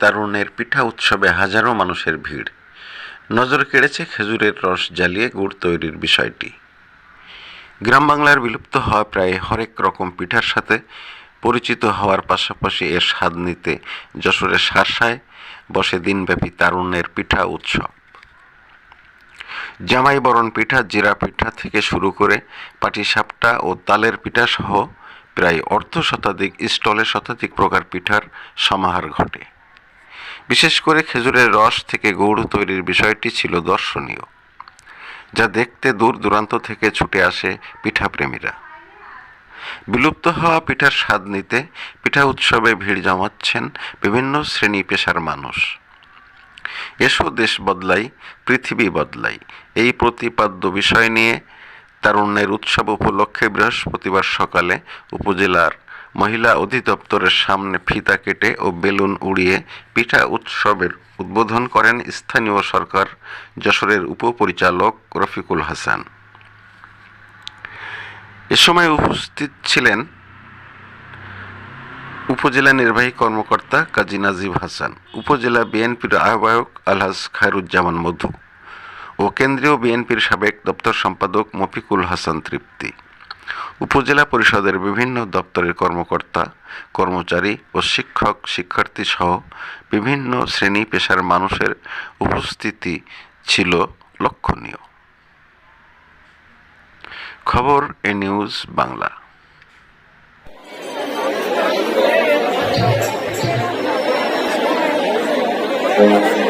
তারুণের পিঠা উৎসবে হাজারো মানুষের ভিড়। নজর কেড়েছে খেজুরের রস জ্বালিয়ে গুড় তৈরির বিষয়টি। গ্রাম বাংলার বিলুপ্ত হওয়া প্রায় হরেক রকম পিঠার সাথে পরিচিত হওয়ার পাশাপাশি এর স্বাদ নিতে যশোরের সারসায় বসে দিনব্যাপী তারুণ্যের পিঠা উৎসব। জামাই বরণ পিঠা, জিরা পিঠা থেকে শুরু করে পাটিসাপটা ও তালের পিঠা সহ প্রায় অর্ধ শতাধিক স্টলে শতাধিক প্রকার পিঠার সমাহার ঘটে। বিশেষ করে খেজুরের রস থেকে গৌড় তৈরির বিষয়টি ছিল দর্শনীয়, যা দেখতে দূর দূরান্ত থেকে ছুটে আসে পিঠাপ্রেমীরা। বিলুপ্ত হওয়া পিঠার স্বাদ নিতে পিঠা উৎসবে ভিড় জমাচ্ছেন বিভিন্ন শ্রেণি পেশার মানুষ। এসো দেশ বদলাই, পৃথিবী বদলাই, এই প্রতিপাদ্য বিষয় নিয়ে তারুণ্যের উৎসব উপলক্ষে বৃহস্পতিবার সকালে উপজেলার মহিলা অধিদপ্তরের সামনে ফিতা কেটে ও বেলুন উড়িয়ে পিঠা উৎসবের উদ্বোধন করেন স্থানীয় সরকার যশোরের উপপরিচালক রফিকুল হাসান। এ সময় উপস্থিত ছিলেন উপজেলা নির্বাহী কর্মকর্তা কাজী নাজিব হাসান, উপজেলা বিএনপির আহ্বায়ক আলহাজ খায়রুজ্জামান মধু। ও কেন্দ্রীয় বিএনপির সাবেক দপ্তর সম্পাদক মফিকুল হাসান তৃপ্তি, উপজেলা পরিষদের বিভিন্ন দপ্তরের কর্মকর্তা, কর্মচারী ও শিক্ষক, শিক্ষার্থী সহ বিভিন্ন শ্রেণি পেশার মানুষের উপস্থিতি ছিল লক্ষণীয়। খবর এ নিউজ বাংলা। সবাই আছে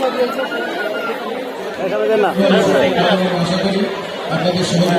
আছে আপনাদের সবাই